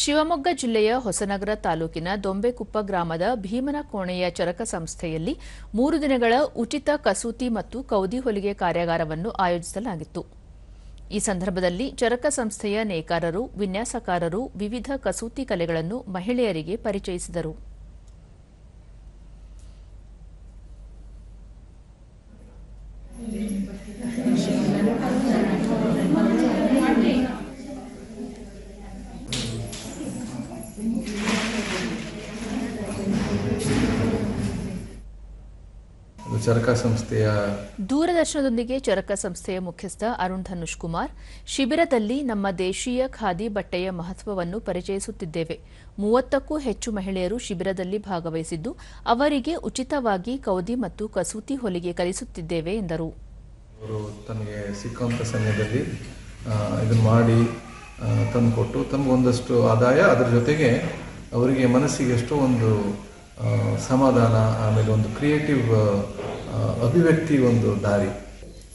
ಶಿವಮೊಗ್ಗ ಜಿಲ್ಲೆಯ ಹೊಸನಗರ ತಾಲೂಕಿನ ದೊಂಬೆಕುಪ್ಪ ಗ್ರಾಮದ ಭೀಮನ ಕೋಣೆಯ ಚರಕ ಸಂಸ್ಥೆಯಲ್ಲಿ ಮೂರು ದಿನಗಳ ಉಚಿತ ಕಸೂತಿ ಮತ್ತು ಕೌದಿ ಹೊಲಿಗೆ ಕಾರ್ಯಾಗಾರವನ್ನು ಆಯೋಜಿಸಲಾಗಿತ್ತು. ಈ ಸಂದರ್ಭದಲ್ಲಿ ಚರಕ ಸಂಸ್ಥೆಯ ನೇಕಾರರು, ವಿನ್ಯಾಸಕಾರರು, ವಿವಿಧ ಕಸೂತಿ ಕಲೆಗಳನ್ನು ಮಹಿಳೆಯರಿಗೆ ಪರಿಚಯಿಸಿದರು. ಚರಕ ಸಂಸ್ಥೆಯ ದೂರದರ್ಶನದೊಂದಿಗೆ ಚರಕ ಸಂಸ್ಥೆಯ ಮುಖ್ಯಸ್ಥ ಅರುಣ್ ಧನುಷ್ ಕುಮಾರ್ ಶಿಬಿರದಲ್ಲಿ ನಮ್ಮ ದೇಶೀಯ ಖಾದಿ ಬಟ್ಟೆಯ ಮಹತ್ವವನ್ನು ಪರಿಚಯಿಸುತ್ತಿದ್ದೇವೆ. ಮೂವತ್ತಕ್ಕೂ ಹೆಚ್ಚು ಮಹಿಳೆಯರು ಶಿಬಿರದಲ್ಲಿ ಭಾಗವಹಿಸಿದ್ದು ಅವರಿಗೆ ಉಚಿತವಾಗಿ ಕೌದಿ ಮತ್ತು ಕಸೂತಿ ಹೊಲಿಗೆ ಕಲಿಸುತ್ತಿದ್ದೇವೆ ಎಂದರು. ಅವರು ತಮಗೆ ಸಿಕ್ಕುವಂಥ ಸಮಯದಲ್ಲಿ ಇದನ್ನು ಮಾಡಿ ತಂದುಕೊಟ್ಟು ತಮಗೊಂದಷ್ಟು ಆದಾಯ ಅದರ ಜೊತೆಗೆ ಅವರಿಗೆ ಮನಸ್ಸಿಗೆ ಎಷ್ಟೋ ಒಂದು ಸಮಾಧಾನ ಆಮೇಲೆ ಒಂದು ಕ್ರಿಯೇಟಿವ್ ಅಭಿವ್ಯಕ್ತಿ ಒಂದು ದಾರಿ.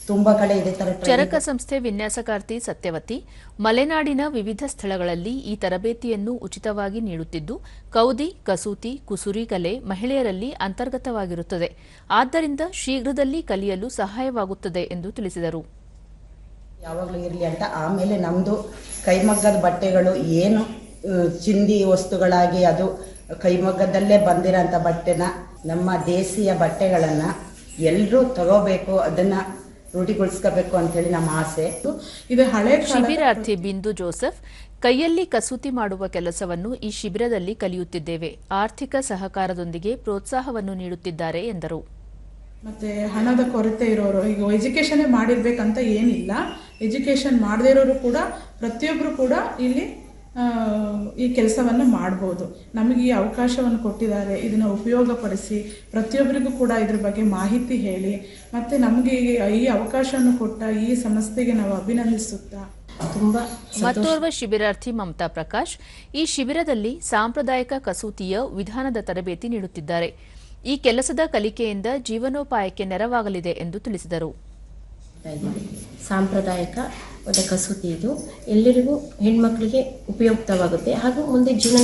ತುಂಬಾ ಕಡೆ ಇದೆ ತರ ಚರಕ ಸಂಸ್ಥೆ ವಿನ್ಯಾಸಕಾರ್ತಿ ಸತ್ಯವತಿ ಮಲೆನಾಡಿನ ವಿವಿಧ ಸ್ಥಳಗಳಲ್ಲಿ ಈ ತರಬೇತಿಯನ್ನು ಉಚಿತವಾಗಿ ನೀಡುತ್ತಿದ್ದು ಕೌದಿ ಕಸೂತಿ ಕುಸುರಿ ಕಲೆ ಮಹಿಳೆಯರಲ್ಲಿ ಅಂತರ್ಗತವಾಗಿರುತ್ತದೆ. ಆದ್ದರಿಂದ ಶೀಘ್ರದಲ್ಲಿ ಕಲಿಯಲು ಸಹಾಯವಾಗುತ್ತದೆ ಎಂದು ತಿಳಿಸಿದರು. ಯಾವಾಗಲೂ ಇರಲಿ ಅಂತ. ಆಮೇಲೆ ನಮ್ಮದು ಕೈಮಗ್ಗದ ಬಟ್ಟೆಗಳು ಏನು ಚಿಂದಿ ವಸ್ತುಗಳಾಗಿ ಅದು ಕೈಮಗ್ಗದಲ್ಲೇ ಬಂದಿರೋಂಥ ಬಟ್ಟೆನ ನಮ್ಮ ದೇಶೀಯ ಬಟ್ಟೆಗಳನ್ನು ಎಲ್ಲರೂ ತಗೋಬೇಕು ಅದನ್ನ ರೂಢಿಗೊಳಿಸ್ಕೋಬೇಕು ಅಂತೇಳಿ ನಮ್ಮ ಆಸೆ. ಇದು ಹಳೆ ಶಿಬಿರಾರ್ಥಿ ಬಿಂದು ಜೋಸೆಫ್ ಕೈಯಲ್ಲಿ ಕಸೂತಿ ಮಾಡುವ ಕೆಲಸವನ್ನು ಈ ಶಿಬಿರದಲ್ಲಿ ಕಲಿಯುತ್ತಿದ್ದೇವೆ. ಆರ್ಥಿಕ ಸಹಕಾರದೊಂದಿಗೆ ಪ್ರೋತ್ಸಾಹವನ್ನು ನೀಡುತ್ತಿದ್ದಾರೆ ಎಂದರು. ಮತ್ತೆ ಹಣದ ಕೊರತೆ ಇರೋರು ಈಗ ಎಜುಕೇಶನ್ ಮಾಡಿರ್ಬೇಕಂತ ಏನಿಲ್ಲ. ಎಜುಕೇಶನ್ ಮಾಡದೇ ಇರೋರು ಕೂಡ ಪ್ರತಿಯೊಬ್ಬರು ಕೂಡ ಇಲ್ಲಿ ಈ ಕೆಲಸವನ್ನು ಮಾಡ್ಬೋದು. ನಮಗೆ ಈ ಅವಕಾಶವನ್ನು ಕೊಟ್ಟಿದ್ದಾರೆ. ಇದನ್ನು ಉಪಯೋಗಪಡಿಸಿ ಪ್ರತಿಯೊಬ್ಬರಿಗೂ ಕೂಡ ಇದ್ರ ಬಗ್ಗೆ ಮಾಹಿತಿ ಹೇಳಿ. ಮತ್ತು ನಮಗೆ ಈ ಅವಕಾಶವನ್ನು ಕೊಟ್ಟ ಈ ಸಂಸ್ಥೆಗೆ ನಾವು ಅಭಿನಂದಿಸುತ್ತಾ ತುಂಬಾ ಮತ್ತೋರ್ವ ಶಿಬಿರಾರ್ಥಿ ಮಮತಾ ಪ್ರಕಾಶ್ ಈ ಶಿಬಿರದಲ್ಲಿ ಸಾಂಪ್ರದಾಯಿಕ ಕಸೂತಿಯ ವಿಧಾನದ ತರಬೇತಿ ನೀಡುತ್ತಿದ್ದಾರೆ. ಈ ಕೆಲಸದ ಕಲಿಕೆಯಿಂದ ಜೀವನೋಪಾಯಕ್ಕೆ ನೆರವಾಗಲಿದೆ ಎಂದು ತಿಳಿಸಿದರು. ಇದ್ದೀವಿ ಸಾಂಪ್ರದಾಯಿಕ ಮತ್ತು ಕಸೂತಿ ಇದು ಎಲ್ಲರಿಗೂ ಹೆಣ್ಮಕ್ಳಿಗೆ ಉಪಯುಕ್ತವಾಗುತ್ತೆ. ಹಾಗೂ ಮುಂದೆ ಜೀವನ